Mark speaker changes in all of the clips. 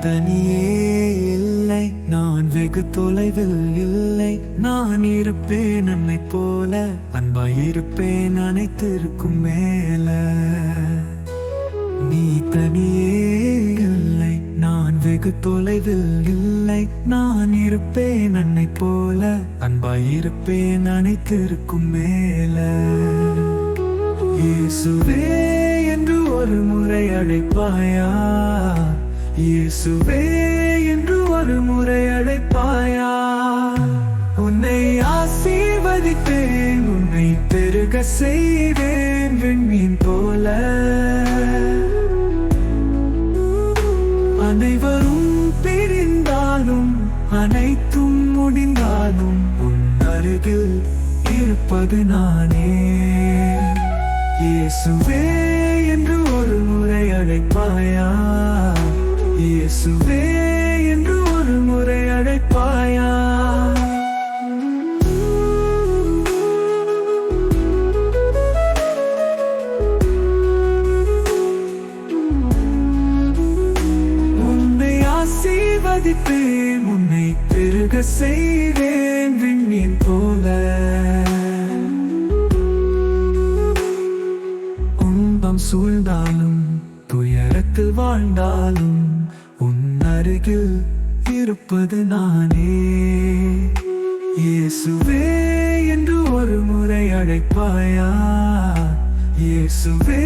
Speaker 1: தனியே இல்லை. நான் வெகு தொலைவில் இல்லை. நான் இருப்பேன் என்னை போல. அன்பாய் இருப்பேன் அனைத்திற்கும் மேல. நீ தனியே இல்லை. நான் வெகு தொலைவில் இல்லை. நான் இருப்பேன் அன்னை போல. அன்பாய் இருப்பேன் அனைத்திற்கும் மேல. இயேசுவே என்று ஒரு முறை அழைப்பாயா? இயேசுவே என்று ஒரு முறை அழைப்பாயா? உன்னை ஆசீர்வதித்தேன் உன்னை பெருக செய்தேன் விண்மீன் போல. அனைவரும் பிரிந்தாலும் அனைத்தும் முடிந்தாலும் உன் அருகில் இருப்பது நானே. இயேசுவே என்று ஒரு முறை அழைப்பாயா? இயேசுவே என்று ஒரு முறை அழைப்பாயா? உன்னை ஆசீர்வதிப்பேன் உன்னை பெருக செய்வேன் விண்ணின் போல. துன்பம் சூழ்ந்தாலும் துயரத்தில் வாழ்ந்தாலும் அருகில் இருப்பது நானே. இயேசுவே என்று ஒரு முறை அழைப்பாயா? இயேசுவே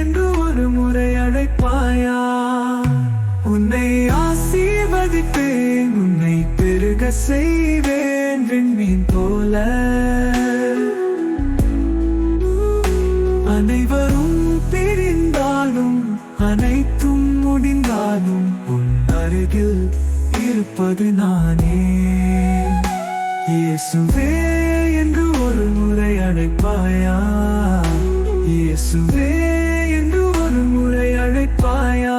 Speaker 1: என்று ஒரு முறை அழைப்பாயா? உன்னை ஆசீர்வதிப்பேன் உன்னை பெருக செய்வேன் விண்மீன் போல. அனைவரும் அருகில் இருப்பது நானே. இயேசுவே என்று ஒரு முறை அழைப்பாயா? இயேசுவே என்று ஒரு முறை அழைப்பாயா?